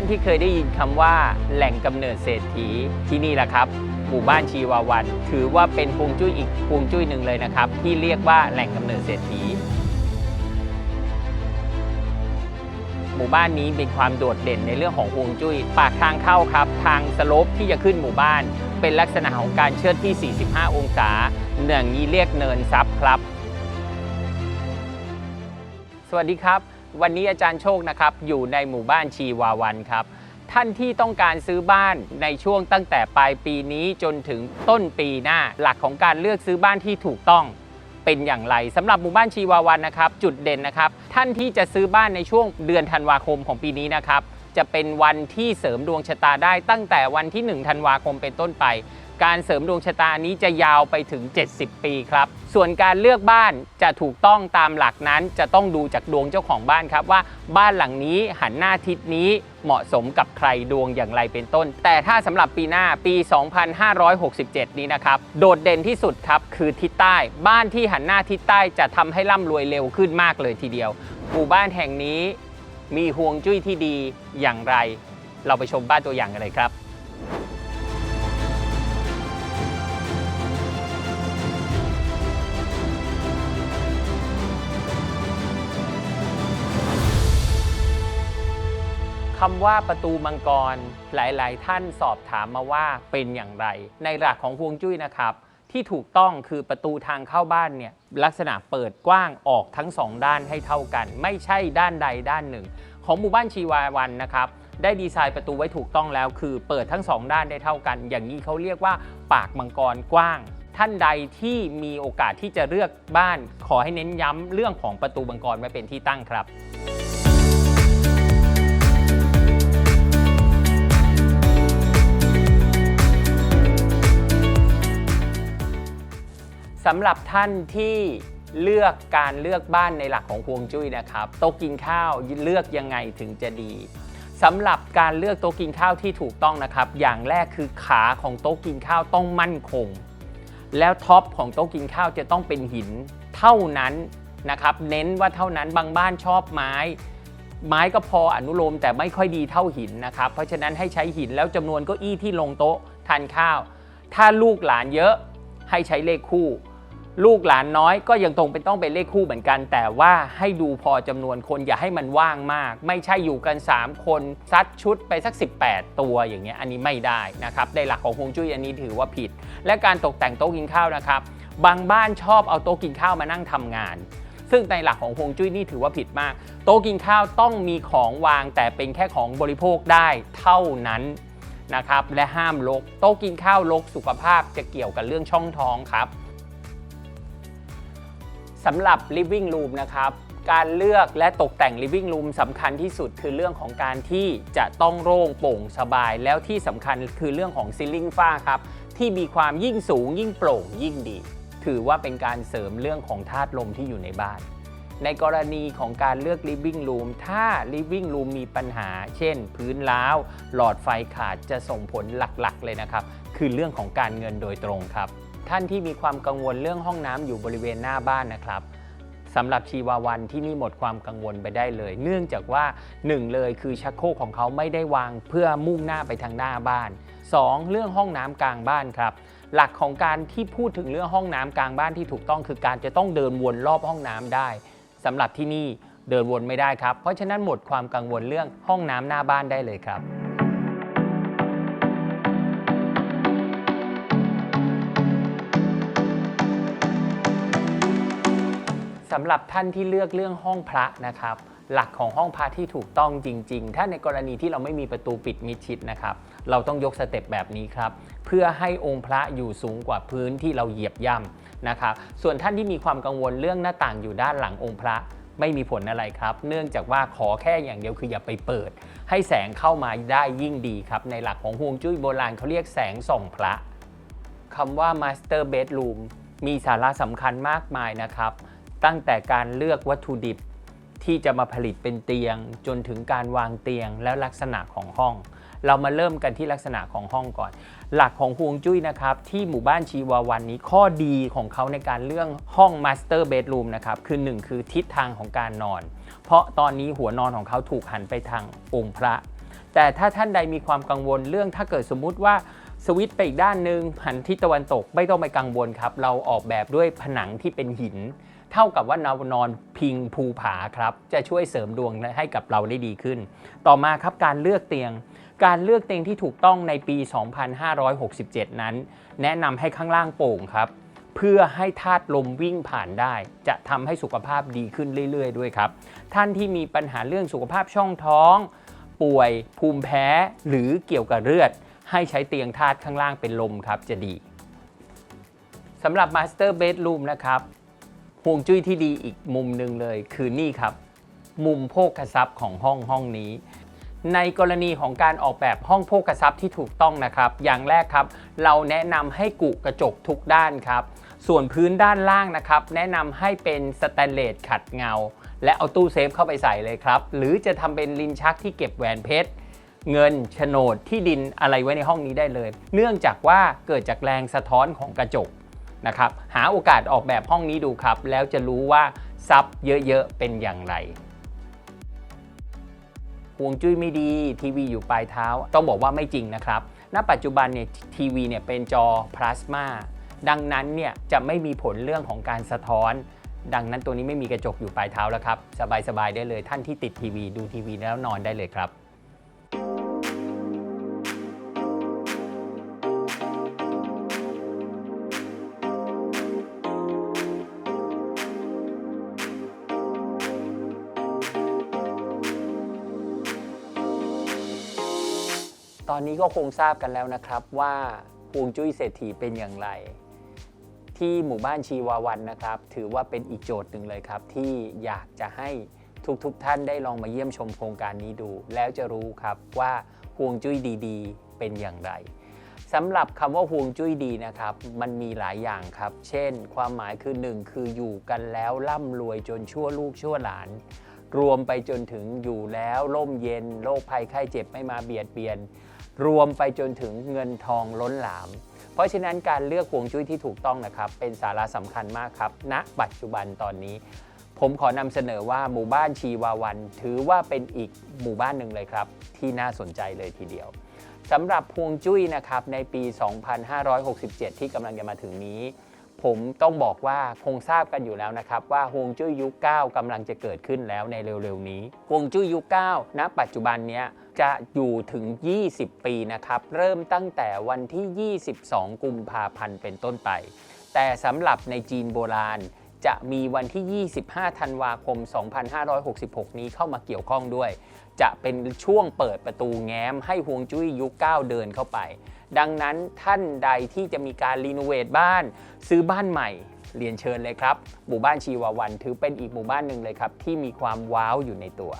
านที่เคยได้ยินคำว่า แหล่งกำเนิดเศรษฐีที่นี่แหละครับ หมู่บ้านชีวาวัน ถือว่าเป็นฮวงจุ้ยอีกฮวงจุ้ยหนึ่งเลยนะครับ ที่เรียกว่าแหล่งกำเนิดเศรษฐี หมู่บ้านนี้มีความโดดเด่นในเรื่องของฮวงจุ้ยปากทางเข้าครับ ทางสโลปที่จะขึ้นหมู่บ้าน เป็นลักษณะของการเชิดที่ 45 องศาเนื่องนี้เรียกเนินซับครับ สวัสดีครับ วันนี้อาจารย์โชคนะครับอยู่ในหมู่บ้านชีวาวันครับ ท่านที่ต้องการซื้อบ้านในช่วงตั้งแต่ปลายปีนี้จนถึงต้นปีหน้า หลักของการเลือกซื้อบ้านที่ถูกต้องเป็นอย่างไรสำหรับหมู่บ้านชีวาวันนะครับจุดเด่นนะครับ ท่านที่จะซื้อบ้านในช่วงเดือนธันวาคมของปีนี้นะครับจะเป็นวันที่เสริมดวงชะตาได้ตั้งแต่วันที่ 1 ธันวาคมเป็นต้นไป การเสริมดวงชะตานี้จะยาวไปถึง 70 ปีครับ ส่วนการเลือกบ้านจะถูกต้องตามหลักนั้น จะต้องดูจากดวงเจ้าของบ้านครับว่าบ้านหลังนี้หันหน้าทิศนี้เหมาะสมกับใครดวงอย่างไรเป็นต้น แต่ถ้าสำหรับปีหน้าปี 2567 นี้นะครับ โดดเด่นที่สุดครับคือทิศใต้ บ้านที่หันหน้าทิศใต้จะทำให้ร่ำรวยเร็วขึ้นมากเลยทีเดียวหมู่บ้านแห่งนี้มีห่วงจุ้ยที่ดีอย่างไร เราไปชมบ้านตัวอย่างกันเลยครับ คำว่าประตูมังกรหลาย ๆ ท่านสอบถามมาว่าเป็นอย่างไร ในหลักของฮวงจุ้ยนะครับ ที่ถูกต้องคือประตูทางเข้าบ้านเนี่ยลักษณะเปิดกว้างออกทั้งสองด้านให้เท่ากัน ไม่ใช่ด้านใดด้านหนึ่ง ของหมู่บ้านชีวาวันนะครับ ได้ดีไซน์ประตูไว้ถูกต้องแล้ว คือเปิดทั้งสองด้านได้เท่ากัน อย่างนี้เขาเรียกว่า ปากมังกรกว้าง ท่านใดที่มีโอกาสที่จะเลือกบ้าน ขอให้เน้นย้ำเรื่องของประตูมังกรไว้เป็นที่ตั้งครับ สำหรับท่านที่เลือกการเลือกบ้านในหลักของฮวงจุ้ยนะครับ โต๊ะกินข้าวเลือกยังไงถึงจะดีสำหรับการเลือกโต๊ะกินข้าวที่ถูกต้องนะครับ อย่างแรกคือขาของโต๊ะกินข้าวต้องมั่นคง แล้วท็อปของโต๊ะกินข้าวจะต้องเป็นหินเท่านั้นนะครับ เน้นว่าเท่านั้นบางบ้านชอบไม้ ไม้ก็พออนุโลมแต่ไม่ค่อยดีเท่าหินนะครับ เพราะฉะนั้นให้ใช้หินแล้วจำนวนเก้าอี้ที่ลงโต๊ะทานข้าว ถ้าลูกหลานเยอะให้ใช้เลขคู่ ลูกหลานน้อยก็ยังตรงเป็นต้องเป็นเลขคู่เหมือนกัน แต่ว่าให้ดูพอจำนวนคนอย่าให้มันว่างมาก ไม่ใช่อยู่กัน 3 คนซัดชุดไปสัก 18 ตัวอย่างเงี้ยอันนี้ไม่ได้นะครับในหลักของฮวงจุ้ยอันนี้ถือว่าผิด และการตกแต่งโต๊ะกินข้าวนะครับ บางบ้านชอบเอาโต๊ะกินข้าวมานั่งทำงาน ซึ่งในหลักของฮวงจุ้ยนี่ถือว่าผิดมาก โต๊ะกินข้าวต้องมีของวาง แต่เป็นแค่ของบริโภคได้เท่านั้นนะครับและห้ามลกโต๊ะกินข้าวลกสุขภาพจะเกี่ยวกับเรื่องช่องท้องครับ สำหรับ living room นะครับการเลือกและตกแต่ง living room สำคัญที่สุดคือเรื่องของการที่จะต้องโล่งโปร่งสบาย แล้วที่สำคัญคือเรื่องของ ceiling ฝ้าครับที่มีความยิ่งสูงยิ่งโปร่งยิ่งดี ถือว่าเป็นการเสริมเรื่องของธาตุลมที่อยู่ในบ้าน ในกรณีของการเลือก living room ถ้า living room มีปัญหา เช่น พื้นร้าว หลอดไฟขาดจะส่งผลหลักๆ เลยนะครับ คือเรื่องของการเงินโดยตรงครับ ท่านที่มีความกังวลเรื่องห้องน้ำอยู่บริเวณหน้าบ้านนะครับสำหรับชีวาวันที่นี่หมดความกังวลไปได้เลย เนื่องจากว่าหนึ่งเลยคือชักโครกของเขาไม่ได้วางเพื่อมุ่งหน้าไปทางหน้าบ้านสองเรื่องห้องน้ำกลางบ้านครับ หลักของการที่พูดถึงเรื่องห้องน้ำกลางบ้านที่ถูกต้องคือการจะต้องเดินวนรอบห้องน้ำได้สำหรับที่นี่เดินวนไม่ได้ครับ เพราะฉะนั้นหมดความกังวลเรื่องห้องน้ำหน้าบ้านได้เลยครับ สำหรับท่านที่เลือกเรื่องห้องพระนะครับ หลักของห้องพระที่ถูกต้องจริง ๆ ถ้าในกรณีที่เราไม่มีประตูปิดมิดชิดนะครับ เราต้องยกสเต็ปแบบนี้ครับ เพื่อให้องค์พระอยู่สูงกว่าพื้นที่เราเหยียบย่ำนะครับ ส่วนท่านที่มีความกังวลเรื่องหน้าต่างอยู่ด้านหลังองค์พระไม่มีผลอะไรครับ เนื่องจากว่าขอแค่อย่างเดียวคืออย่าไปเปิด ให้แสงเข้ามาได้ยิ่งดีครับ ในหลักของฮวงจุ้ยโบราณเขาเรียกแสงส่องพระคำว่า Master Bedroom มีสาระสำคัญมากมายนะครับ ตั้งแต่การเลือกวัตถุดิบที่จะมาผลิตเป็นเตียง จนถึงการวางเตียงและลักษณะของห้อง เรามาเริ่มกันที่ลักษณะของห้องก่อน หลักของฮวงจุ้ยนะครับ ที่หมู่บ้านชีวาวันนี้ข้อดีของเขาในการเลือกห้อง Master Bedroom นะครับ คือ 1 คือทิศทางของการนอน เพราะตอนนี้หัวนอนของเขาถูกหันไปทางองค์พระ แต่ถ้าท่านใดมีความกังวลเรื่องถ้าเกิดสมมุติว่าสวิตไปอีกด้านหนึ่งหันทิศตะวันตกไม่ต้องไปกังวลครับ เราออกแบบด้วยผนังที่เป็นหิน เท่ากับว่าเรานอนพิงภูผาครับ จะช่วยเสริมดวงให้กับเราได้ดีขึ้น ต่อมาครับการเลือกเตียง การเลือกเตียงที่ถูกต้องในปี 2567 นั้น แนะนำให้ข้างล่างโป่งครับ เพื่อให้ธาตุลมวิ่งผ่านได้ จะทำให้สุขภาพดีขึ้นเรื่อย ๆ ด้วยครับ ท่านที่มีปัญหาเรื่องสุขภาพช่องท้อง ป่วยภูมิแพ้หรือเกี่ยวกับเลือด ให้ใช้เตียงธาตุข้างล่างเป็นลมครับจะดีสำหรับ Master Bedroom นะครับ ห่วงจุ้ยที่ดีอีกมุมหนึ่งเลย คือนี่ครับ มุมโภคทรัพย์ของห้องห้องนี้ ในกรณีของการออกแบบห้องโภคทรัพย์ที่ถูกต้องนะครับ อย่างแรกครับ เราแนะนำให้กุกระจกทุกด้านครับ ส่วนพื้นด้านล่างนะครับ แนะนำให้เป็นสแตนเลสขัดเงา และเอาตู้เซฟเข้าไปใส่เลยครับ หรือจะทำเป็นลิ้นชักที่เก็บแหวนเพชรเงินโฉนดที่ดินอะไรไว้ในห้องนี้ได้เลย เนื่องจากว่าเกิดจากแรงสะท้อนของกระจก นะครับหาโอกาสออกแบบห้องนี้ดูครับ แล้วจะรู้ว่าซับเยอะๆเป็นอย่างไรห่วงจุ้ยไม่ดีทีวีอยู่ปลายเท้า ต้องบอกว่าไม่จริงนะครับ ณ ปัจจุบันเนี่ยทีวีเนี่ยเป็นจอพลาสมาดังนั้นเนี่ยจะไม่มีผลเรื่องของการสะท้อน ดังนั้นตัวนี้ไม่มีกระจกอยู่ปลายเท้าแล้วครับ สบายๆได้เลยท่านที่ติดทีวีดูทีวีแล้วนอนได้เลยครับ ตอนนี้ก็คงทราบกันแล้วนะครับว่าฮวงจุ้ยเศรษฐีเป็นอย่างไร ที่หมู่บ้านชีวาวันนะครับ ถือว่าเป็นอีกโจทย์หนึ่งเลยครับ ที่อยากจะให้ทุกๆทท่านได้ลองมาเยี่ยมชมโครงการนี้ดู แล้วจะรู้ครับว่าฮวงจุ้ยดีๆ เป็นอย่างไรสำหรับคำว่าฮวงจุ้ยดีนะครับ มันมีหลายอย่างครับ เช่น ความหมายคือหนึ่งคืออยู่กันแล้วร่ำรวยจนชั่วลูกชั่วหลาน รวมไปจนถึงอยู่แล้วร่มเย็นโรคภัยไข้เจ็บไม่มาเบียดเบียน รวมไปจนถึงเงินทองล้นหลาม เพราะฉะนั้นการเลือกฮวงจุ้ยที่ถูกต้องนะครับ เป็นสาระสำคัญมากครับณปัจจุบันตอนนี้ ผมขอนำเสนอว่าหมู่บ้านชีวาวัน ถือว่าเป็นอีกหมู่บ้านหนึ่งเลยครับ ที่น่าสนใจเลยทีเดียวสำหรับพวงจุ้ยนะครับในปี 2567 ที่กำลังจะมาถึงนี้ ผมต้องบอกว่าคงทราบกันอยู่แล้วนะครับ ว่าฮวงจุ้ยยุค 9กำลังจะเกิดขึ้นแล้วในเร็วๆนี้ฮวงจุ้ยยุค 9 ณ ปัจจุบันเนี้ยจะอยู่ถึง 20 ปีนะครับ เริ่มตั้งแต่วันที่ 22 กุมภาพันธ์เป็นต้นไป แต่สำหรับในจีนโบราณจะมีวันที่ 25 ธันวาคม 2566 นี้เข้ามาเกี่ยวข้องด้วย จะเป็นช่วงเปิดประตูแง้มให้ฮวงจุ้ยยุค 9 เดินเข้าไป ดังนั้นท่านใดที่จะมีการรีโนเวทบ้าน ซื้อบ้านใหม่เรียนเชิญเลยครับ หมู่บ้านชีวาวันถือเป็นอีกหมู่บ้านหนึ่งเลยครับ ที่มีความว้าวอยู่ในตัว